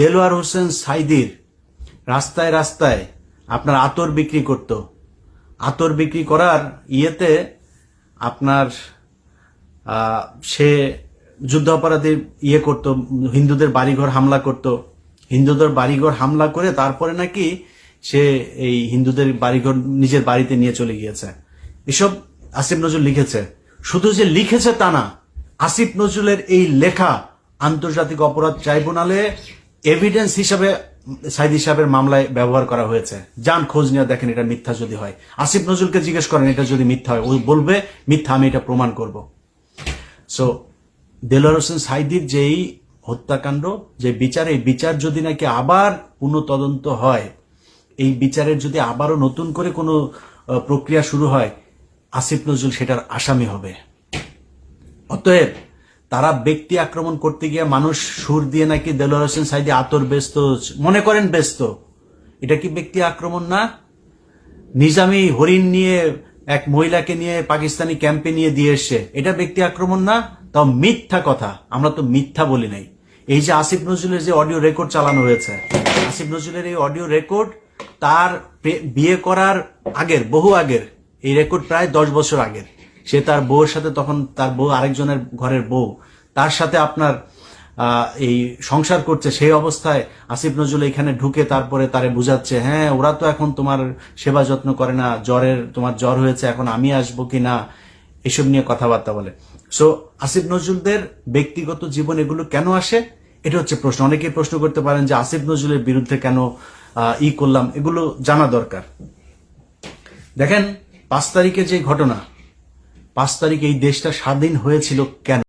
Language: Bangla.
দেলোয়ার হোসেন সাইদির রাস্তায় রাস্তায় আপনার আতর বিক্রি করত। আতর বিক্রি করার ইয়েতে আপনার সে যুদ্ধ অপরাধী ইয়ে করত, হিন্দুদের বাড়িঘর হামলা করত। হিন্দুদের বাড়িঘর হামলা করে তারপরে নাকি সে এই হিন্দুদের বাড়িঘর নিজের বাড়িতে নিয়ে চলে গিয়েছে। এসব আসিফ নজরুল লিখেছে। শুধু যে লিখেছে তা না, আসিফ নজরুলের এই লেখা, আন্তর্জাতিক অপরাধ ট্রাইব্যুনালে এভিডেন্স হিসাবে, সাইদি সাহেবের মামলায় ব্যবহার করা হয়েছে। যান খোঁজ নিয়ে দেখেন এটা মিথ্যা যদি হয়। আসিফ নজরুলকে জিজ্ঞেস করেন, এটা যদি মিথ্যা হয়, ও বলবে, মিথ্যা, আমি এটা প্রমাণ করব। সো দেলোয়ার হোসেন সাইদির যেই হত্যাকাণ্ড, যে বিচার, এই বিচার যদি নাকি আবার পুনঃ তদন্ত হয়, এই বিচারের যদি আবারও নতুন করে কোনো প্রক্রিয়া শুরু হয়, আসিফ নজরুল সেটার আসামি হবে। অতএব তারা ব্যক্তি আক্রমণ করতে গিয়ে মানুষ সুর দিয়ে নাকি দেলোয়ার হোসেন সাইদি আতর ব্যস্ত, মনে করেন ব্যস্ত। এটা কি ব্যক্তি আক্রমণ না? নিজামি হরিণ নিয়ে, এক মহিলাকে নিয়ে পাকিস্তানি ক্যাম্পে নিয়ে দিয়ে এসছে এটা ব্যক্তি আক্রমণ না? তাও মিথ্যা কথা। আমরা তো মিথ্যা বলি নাই। এই যে আসিফ নজরুলের যে অডিও রেকর্ড চালানো হয়েছে, আসিফ নজরুলের এই অডিও রেকর্ড তার বিয়ে করার আগের, বহু আগের, এই রেকর্ড প্রায় দশ বছর আগের। সে তার বউয়ের সাথে তখন তার বউ আরেকজনের ঘরের বউ। তার সাথে আপনার এই সংসার করছে, সেই অবস্থায় আসিফ নজরুল এখানে ঢুকে তারপরে তারে বুঝাচ্ছে হ্যাঁ ওরা তো এখন তোমার সেবা যত্ন করে না, জ্বরের, তোমার জ্বর হয়েছে, এখন আমি আসব কি না? এসব নিয়ে কথাবার্তা বলে। সো আসিফ নজরুলদের ব্যক্তিগত জীবন এগুলো কেন আসে? এটা হচ্ছে প্রশ্ন। অনেকেই প্রশ্ন করতে পারেন যে আসিফ নজরুলের বিরুদ্ধে কেন ই করলাম, এগুলো জানা দরকার। দেখেন, পাঁচ তারিখে যে ঘটনা পাঁচ তারিখ এই দেশটা স্বাধীন হয়েছিল কেন?